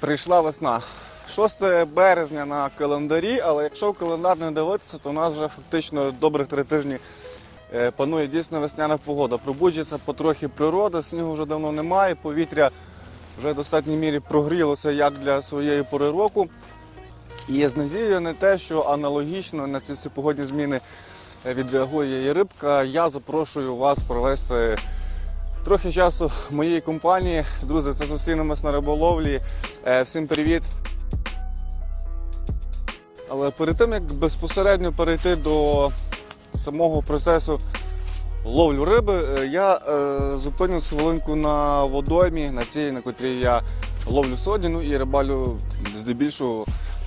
Прийшла весна. 6 березня на календарі, але якщо в календар не дивитися, то у нас вже фактично добрих три тижні е, панує дійсно весняна погода. Пробуджується потрохи природа, снігу вже давно немає, повітря вже в достатній мірі прогрілося як для своєї пори року. І з надією на те, що аналогічно на ці всі погодні зміни відреагує і рибка, я запрошую вас провести трохи часу моєї компанії. Друзі, це зустрінемось на риболовлі. Е, Всім привіт! Але перед тим, як безпосередньо перейти до самого процесу ловлю риби, е, я е, зупинюсь хвилинку на водоймі, на цій, на котрій я ловлю содіну і рибалю здебільшого.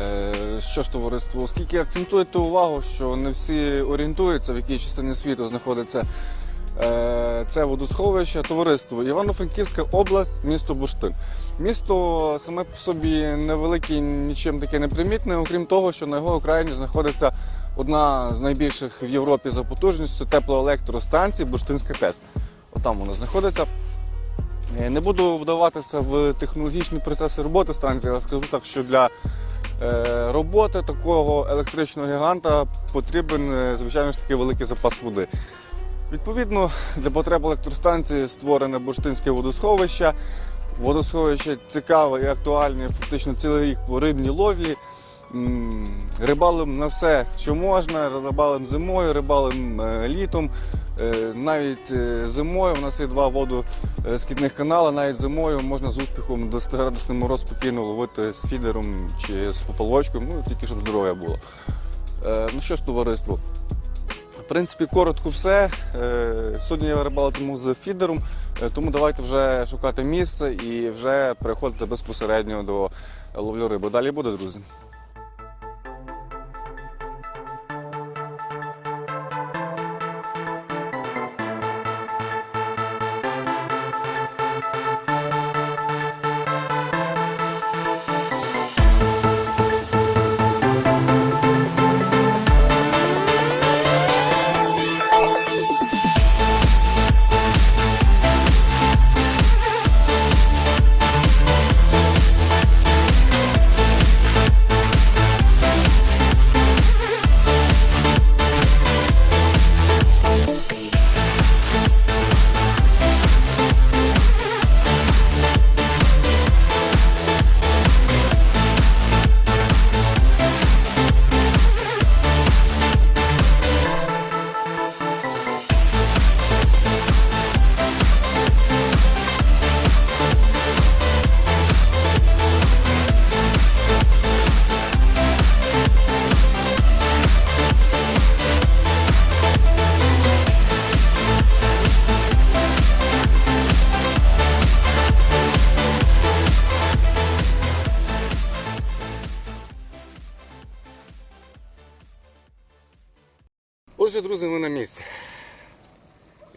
Е, що ж товариство, оскільки акцентуєте увагу, що не всі орієнтуються, в якій частині світу знаходиться це водосховище, товариство Івано-Франківська область, місто Бурштин. Місто саме по собі невелике, нічим таке не примітне, окрім того, що на його окраїні знаходиться одна з найбільших в Європі за потужністю теплоелектростанцій Бурштинська ТЕС. Отам вона знаходиться. Е, Не буду вдаватися в технологічні процеси роботи станції, але скажу так, що для е, роботи такого електричного гіганта потрібен, е, звичайно ж таки, великий запас води. Відповідно, для потреб електростанції створене бурштинське водосховище. Водосховище цікаве і актуальне фактично цілий рік по рибній ловлі. Рибалим на все, що можна, рибалим зимою, рибалим е, літом. Е, Навіть е, зимою в нас є два водоскідних канали, навіть зимою можна з успіхом 10-градусний мороз спокійно ловити з фідером чи з пополочкою, ну тільки щоб здоров'я було. Ну що ж, товариство, принципі, коротко все. Е, Сьогодні я рибалитиму з фідером, е, тому давайте вже шукати місце і вже переходити безпосередньо до ловлю риби. Далі буде, друзі. Отже, друзі, ми на місці.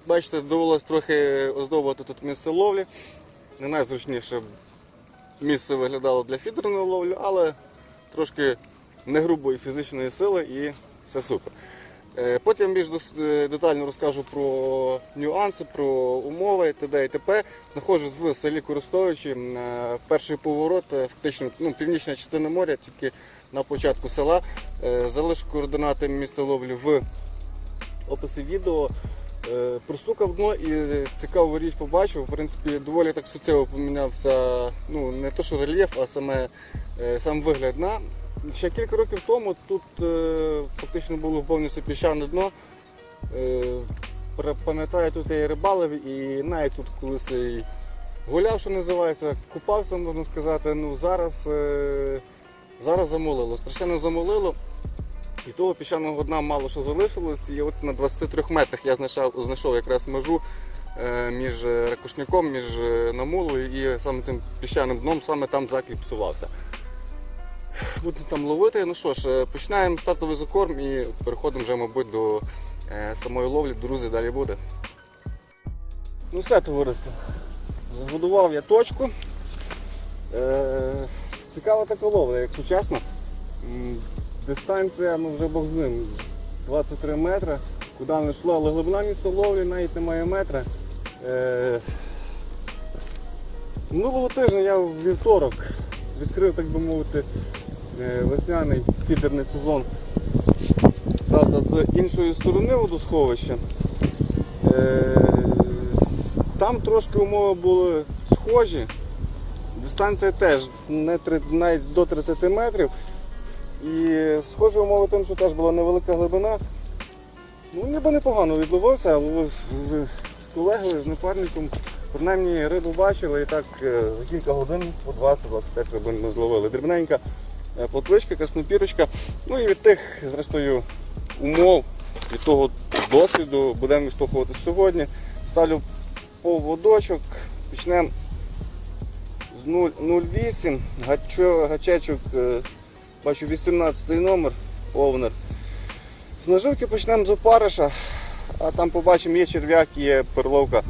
Бачите, довелось трохи оздобувати тут місце ловлі. Не найзручніше місце виглядало для фідерної ловлі, але трошки не грубої фізичної сили і все супер. Е, Потім більш е, детально розкажу про нюанси, про умови, т.д. і т.п. Знаходжусь в селі Користовичі. Е, Перший поворот, фактично ну, північна частина моря, тільки на початку села. Залишу координати місця ловлі в описі відео. Е, Простукав дно і цікаву річ побачив. В принципі, доволі так суттєво помінявся ну, не то, що рельєф, а саме е, сам вигляд дна. Ще кілька років тому тут е, фактично було повністю піщане дно. Пам'ятаю, тут я і рибалив, і навіть тут колись і гуляв, що називається, купався, можна сказати. Ну, зараз, зараз замолило, страшенно замолило. І того піщаного дна мало що залишилось, і от на 23 метрах я знайшов, знайшов якраз межу е, між е, ракушняком, між е, намулою і саме цим піщаним дном, саме там закліпсувався. Будемо там ловити. Ну що ж, починаємо стартовий закорм і переходимо вже, мабуть, до самої ловлі. Друзі, далі буде. Ну все, товариство. Забудував я точку. Цікава така ловля, якщо чесно. Дистанція, ну вже Бог з ним, 23 метри. Куди не йшло, але глибина місця ловлі навіть немає метра. Е, Минулого тижня я в вівторок відкрив, так би мовити, е, весняний фідерний сезон. Правда, з іншої сторони водосховища. Е, Там трошки умови були схожі. Дистанція теж не навіть до 30 метрів. І схожі умови тим, що теж була невелика глибина. Ну, ніби непогано відловився, але з, з колегою, з напарником, принаймні рибу бачили і так е, за кілька годин по 20-25 рибин ми зловили. Дрібненька е, плотвичка, краснопірочка. Ну і від тих, зрештою, умов, від того досвіду будемо відштовхувати сьогодні. Ставлю поводочок, почнемо з 0- 0,8, гачо, гачечок, е, бачу 18 номер, овнер. З наживки почнемо з опариша, а там побачимо, є черв'як, є перловка,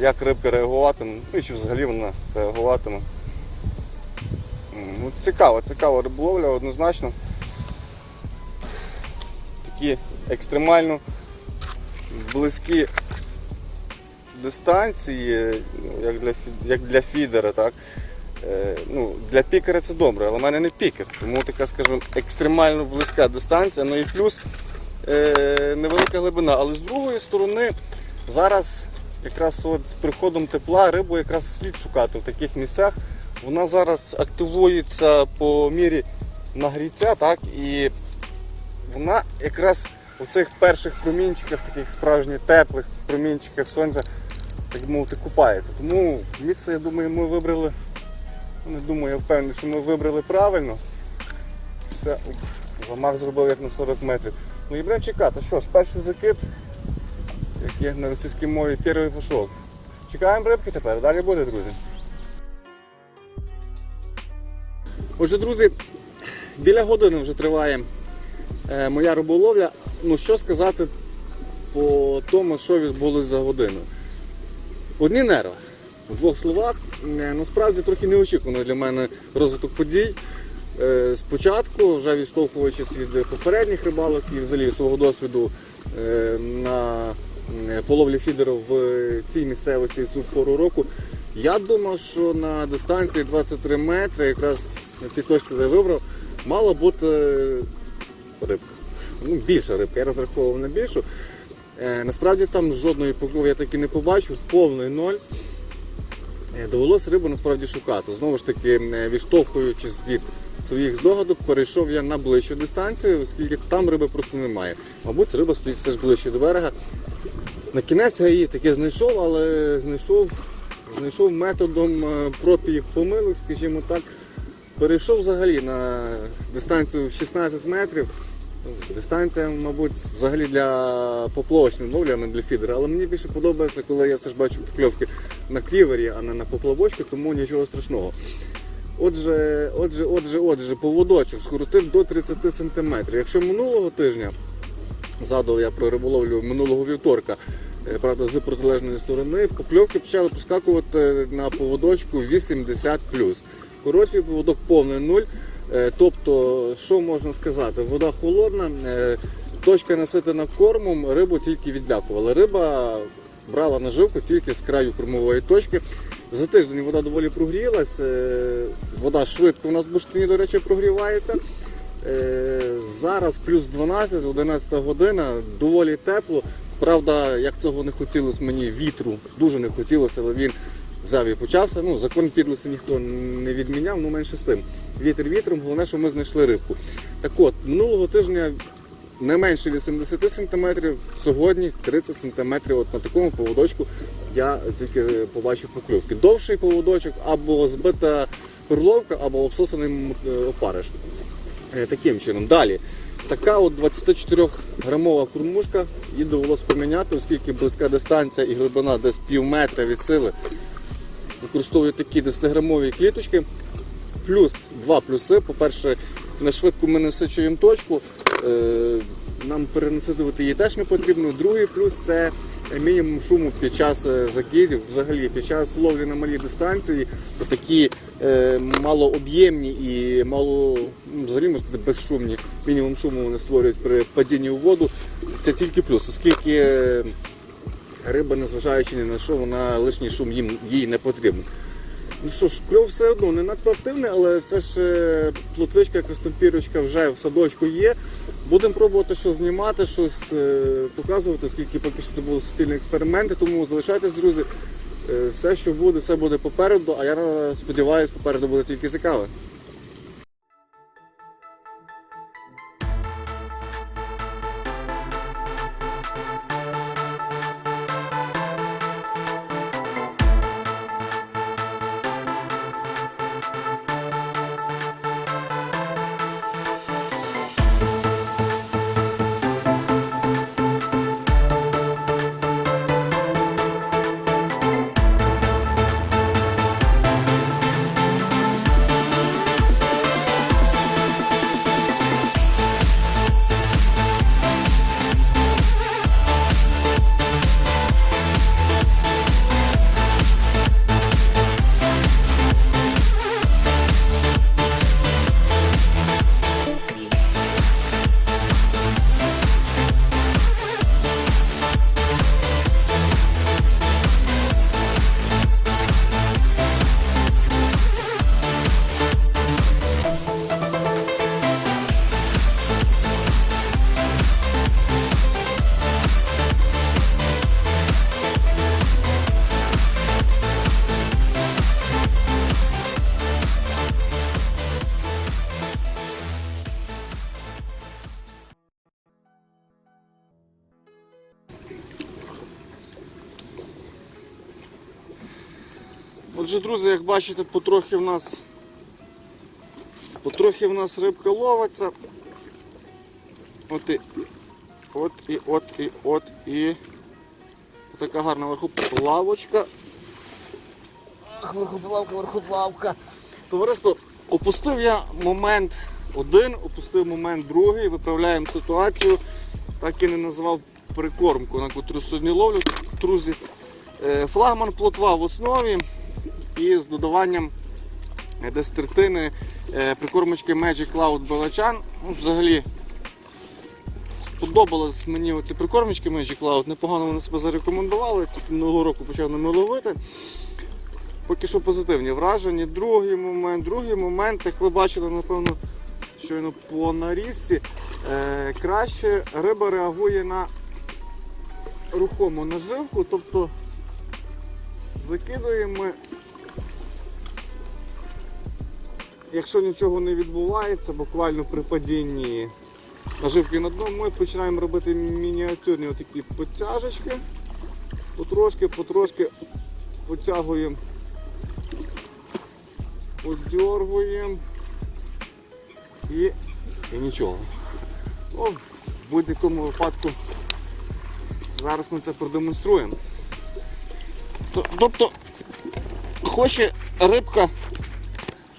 як рибка реагуватиме, ну і чи взагалі вона реагуватиме. Ну, цікава, цікава риболовля однозначно. Такі екстремально близькі дистанції, ну, як для, як для фідера, так? Е, ну, для пікера це добре, але в мене не пікер, тому така, скажу, екстремально близька дистанція. Ну і плюс е, невелика глибина. Але з другої сторони, зараз якраз от з приходом тепла рибу якраз слід шукати в таких місцях. Вона зараз активується по мірі нагріття, так, і вона якраз у цих перших промінчиках, таких справжніх теплих промінчиках сонця, так мовити, купається. Тому місце, я думаю, ми вибрали. Не думаю, я впевнений, що ми вибрали правильно. Все, замах зробив як на 40 метрів. Ну і будемо чекати. Що ж, перший закид, як є на російській мові, перший пішов. Чекаємо рибки тепер, далі буде, друзі. Отже, друзі, біля години вже триває е, моя риболовля. Ну що сказати по тому, що відбулося за годину. Одні нерви. У двох словах, Е, насправді трохи неочікувано для мене розвиток подій. Е, Спочатку, вже відштовхуючись від попередніх рибалок і взагалі свого досвіду е, на половлі фідерів в цій місцевості в цю пору року, я думав, що на дистанції 23 метри, якраз на цій точці, де я вибрав, мала бути рибка. Ну, більша рибка, я розраховував на більшу. Насправді там жодної покльовки я таки не побачив, повний ноль. Е, Довелося рибу насправді шукати. Знову ж таки, е, відштовхуючись від своїх здогадок, перейшов я на ближчу дистанцію, оскільки там риби просто немає. Мабуть, риба стоїть все ж ближче до берега. На кінець я її таки знайшов, але знайшов, знайшов методом е, проб і помилок, скажімо так. Перейшов взагалі на дистанцію в 16 метрів. Дистанція, мабуть, взагалі для поплавочної а не для фідера. Але мені більше подобається, коли я все ж бачу покльовки на клівері, а не на поплавочки, тому нічого страшного. Отже, отже, отже, отже, поводочок скоротив до 30 см. Якщо минулого тижня згадував я про риболовлю минулого вівторка, е, правда, з протилежної сторони, покльовки почали проскакувати на поводочку 80 Коротший поводок повний нуль. Е, Тобто, що можна сказати? Вода холодна, е, точка наситена кормом, рибу тільки відлякувала. Риба брала наживку тільки з краю кормової точки. За тиждень вода доволі прогрілась. е, Вода швидко у нас в бурштині, до речі, прогрівається. Е, Зараз плюс 12, 11 година, доволі тепло. Правда, як цього не хотілося мені вітру, дуже не хотілося, але він взяв і почався. Ну, закон підлості ніхто не відміняв, ну менше з тим. Вітер вітром, головне, що ми знайшли рибку. Так от, минулого тижня не менше 80 см, сьогодні 30 см. От на такому поводочку я тільки побачив покльовки. Довший поводочок або збита перловка, або обсосаний е, опариш. Е, Таким чином. Далі. Така от 24-грамова кормушка, її довелося поміняти, оскільки близька дистанція і глибина десь пів метра від сили. Використовую такі 10-грамові кліточки. Плюс два плюси. По-перше, на швидку ми насичуємо точку. Е, Нам перенаситувати її теж не потрібно. Другий плюс це мінімум шуму під час е, закидів. Взагалі під час ловлі на малій дистанції такі е, малооб'ємні і мало ну, взагалі можна сказати, безшумні. Мінімум шуму вони створюють при падінні у воду. Це тільки плюс, оскільки риба, незважаючи ні на що, вона лишній шум їм їй не потрібен. Ну що ж, кльов все одно не надто активний, але все ж плотвичка, плотвичка, краснопірочка вже в садочку є. Будемо пробувати щось знімати, щось е, показувати, оскільки поки що це були суцільні експерименти, тому залишайтесь, друзі. Е, Все, що буде, все буде попереду, а я е, сподіваюся, попереду буде тільки цікаве. Отже, друзі, як бачите, потрохи в нас потрохи в нас рибка ловиться. От і от і от і от і така гарна вверху плавочка. Ах, вверху плавка, вверху плавка. Товариство, опустив я момент один, опустив момент другий, виправляємо ситуацію. Так і не назвав прикормку, на котру сьогодні ловлю. Друзі, Е, флагман плотва в основі і з додаванням е, десь е, прикормочки Magic Cloud Белачан. Ну, взагалі сподобалось мені оці прикормочки Magic Cloud. Непогано вони себе зарекомендували. Тільки минулого року почав ними ловити. Поки що позитивні враження. Другий момент, другий момент, як ви бачили, напевно, щойно по нарізці, е, краще риба реагує на рухому наживку, тобто закидуємо. Якщо нічого не відбувається, буквально при падінні наживки на дно, ми починаємо робити мініатюрні отакі потяжечки. Потрошки, потрошки потягуємо, подьоргуємо і, і нічого. Ну, в будь-якому випадку зараз ми це продемонструємо. Тобто хоче рибка,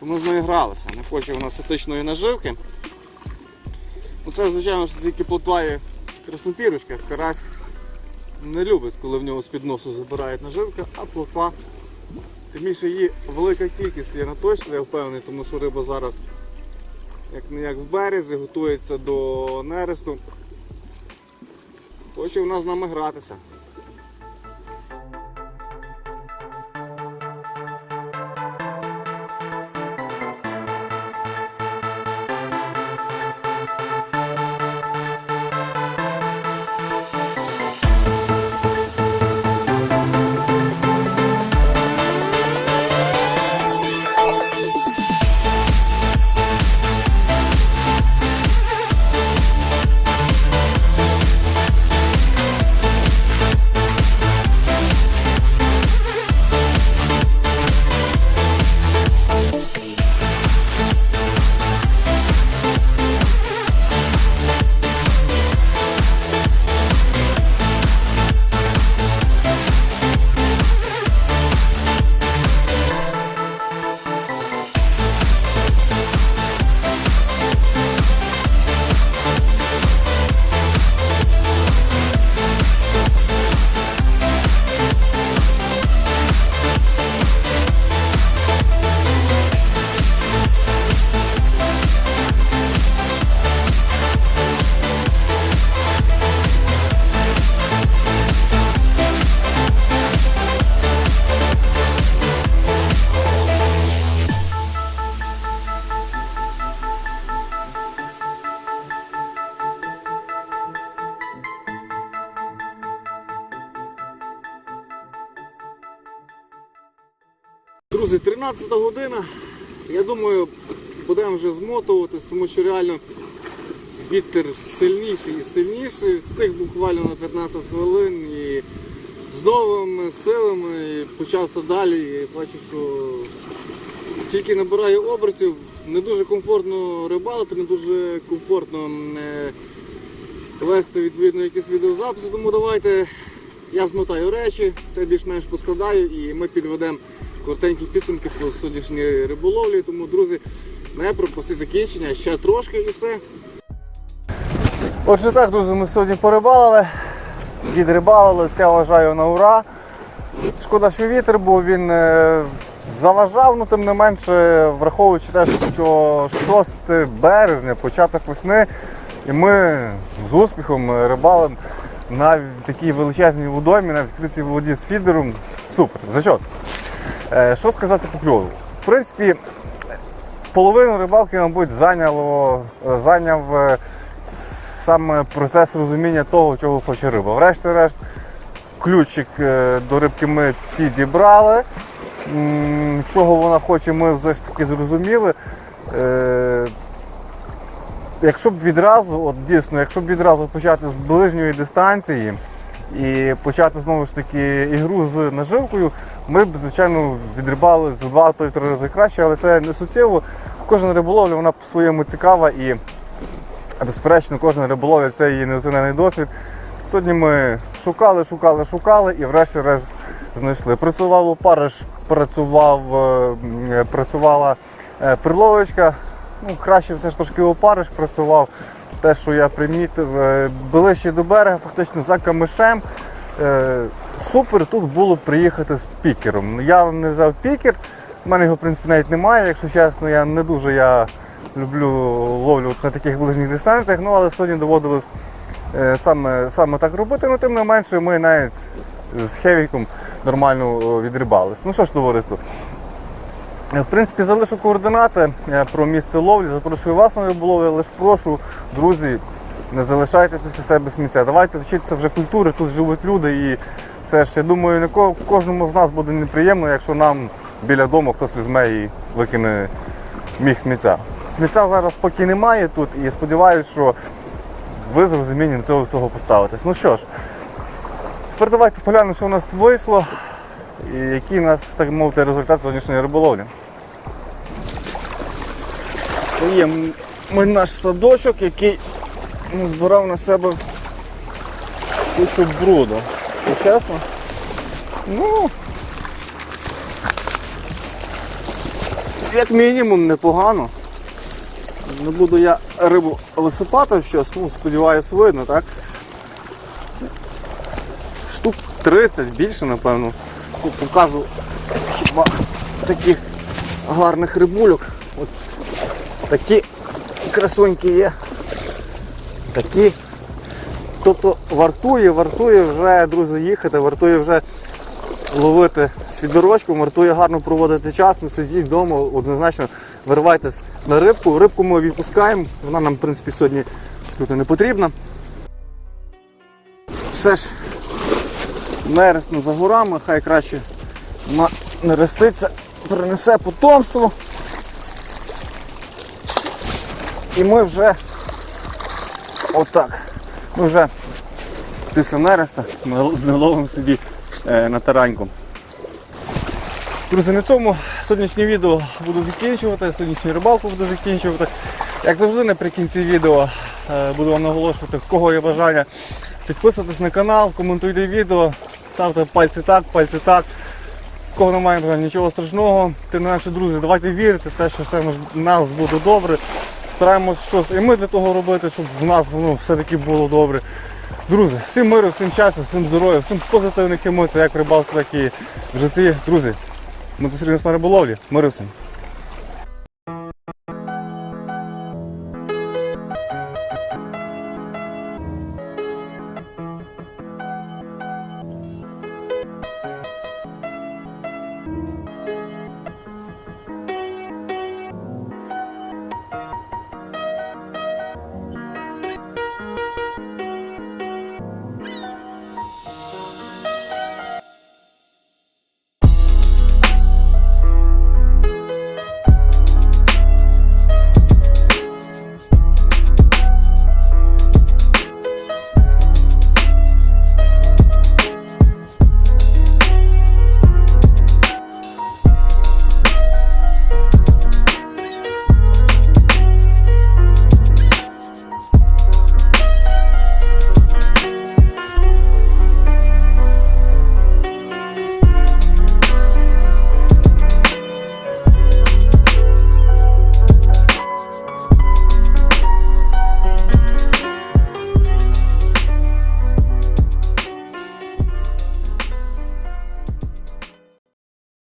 щоб ми з нею гралися, не хоче вона сатичної наживки. Ну Це, звичайно, що тільки плотва і краснопірочка, карась не любить, коли в нього з-під носу забирають наживка, а плотва. Тим більше її велика кількість є на точно, я впевнений, тому що риба зараз як не як в березі, готується до нересту. Хоче вона з нами гратися. Друзі, 13 година. Я думаю, будемо вже змотуватись, тому що реально вітер сильніший і сильніший. Встиг буквально на 15 хвилин і з новими силами почався далі. І бачу, що тільки набираю обертів, не дуже комфортно рибалити, не дуже комфортно е, вести відповідно якісь відеозаписи. Тому давайте я змотаю речі, все більш-менш поскладаю і ми підведемо коротенькі підсумки по сьогоднішній риболовлі. Тому, друзі, не пропусти закінчення, ще трошки і все. Отже так, друзі, ми сьогодні порибалили, відрибалили, все вважаю на ура. Шкода, що вітер був, він е, заважав, ну тим не менше, враховуючи те, що 6 березня, початок весни, і ми з успіхом рибалимо на такій величезній водоймі, на відкритій воді з фідером. Супер, зачот. Е, що сказати по кльову? В принципі, половину рибалки, мабуть, зайняло, е, зайняв е, саме процес розуміння того, чого хоче риба. Врешті-решт, ключик до рибки ми підібрали. Чого вона хоче, ми все ж таки зрозуміли. Якщо б відразу, от дійсно, якщо б відразу почати з ближньої дистанції і почати знову ж таки ігру з наживкою, ми б, звичайно, відрибали з два, то три рази краще, але це не суттєво. Кожна риболовля вона по-своєму цікава і безперечно, кожна риболовля це її неоцінений досвід. Сьогодні ми шукали, шукали, шукали і врешті-решт знайшли. Працював опариш, працював, е, працювала е, приловочка. Ну, краще все ж трошки опариш працював. Те, що я примітив, е, ближче до берега, фактично за камишем. Е, Супер тут було приїхати з пікером. Я не взяв пікер, в мене його в принципі навіть немає, якщо чесно, я не дуже я люблю ловлю на таких ближніх дистанціях, ну але сьогодні доводилось е, саме, саме так робити, ну тим не менше ми навіть з хевіком нормально о, відрибались. Ну що ж, товариство, Е, В принципі, залишу координати е, про місце ловлі. Запрошую вас на риболовлю, але ж прошу, друзі, не залишайте після себе сміття. Давайте вчитися вже культури, тут живуть люди і все ж, я думаю, кожному з нас буде неприємно, якщо нам біля дому хтось візьме і викине міг сміття. Сміття зараз поки немає тут і сподіваюся, що ви з розумінням цього всього поставитесь. Ну що ж, тепер давайте поглянемо, що у нас вийшло і який у нас, так мовити, результат сьогоднішньої риболовлі. Це ми наш садочок, який збирав на себе кучу бруду. Що чесно? Ну, як мінімум непогано. Не буду я рибу висипати щось, ну, сподіваюсь, видно, так? Штук 30, більше, напевно. Тут покажу хіба таких гарних рибульок. От такі красуньки є. Такі. Тобто вартує, вартує вже, друзі, їхати, вартує вже ловити свідорочку, вартує гарно проводити час, не сидіть вдома, однозначно виривайтесь на рибку. Рибку ми відпускаємо, вона нам в принципі сьогодні не потрібна. Все ж нерест не за горами, хай краще вона не принесе потомство. І ми вже отак. Ми вже після нереста ми ловимо собі е, на тараньку. Друзі, на цьому сьогоднішнє відео буду закінчувати, сьогоднішню рибалку буду закінчувати. Як завжди наприкінці відео е, буду вам наголошувати, в кого є бажання підписуватись на канал, коментуйте відео, ставте пальці так, пальці так. В Кого немає бажання, нічого страшного. Тим не менше, друзі, давайте вірити в те, що все в нас буде добре. Стараємось щось і ми для того робити, щоб в нас воно все-таки було добре. Друзі, всім миру, всім часу, всім здоров'я, всім позитивних емоцій, як рибалці, так і в житті. Друзі, ми зустрінемось на риболовлі. Миру всім.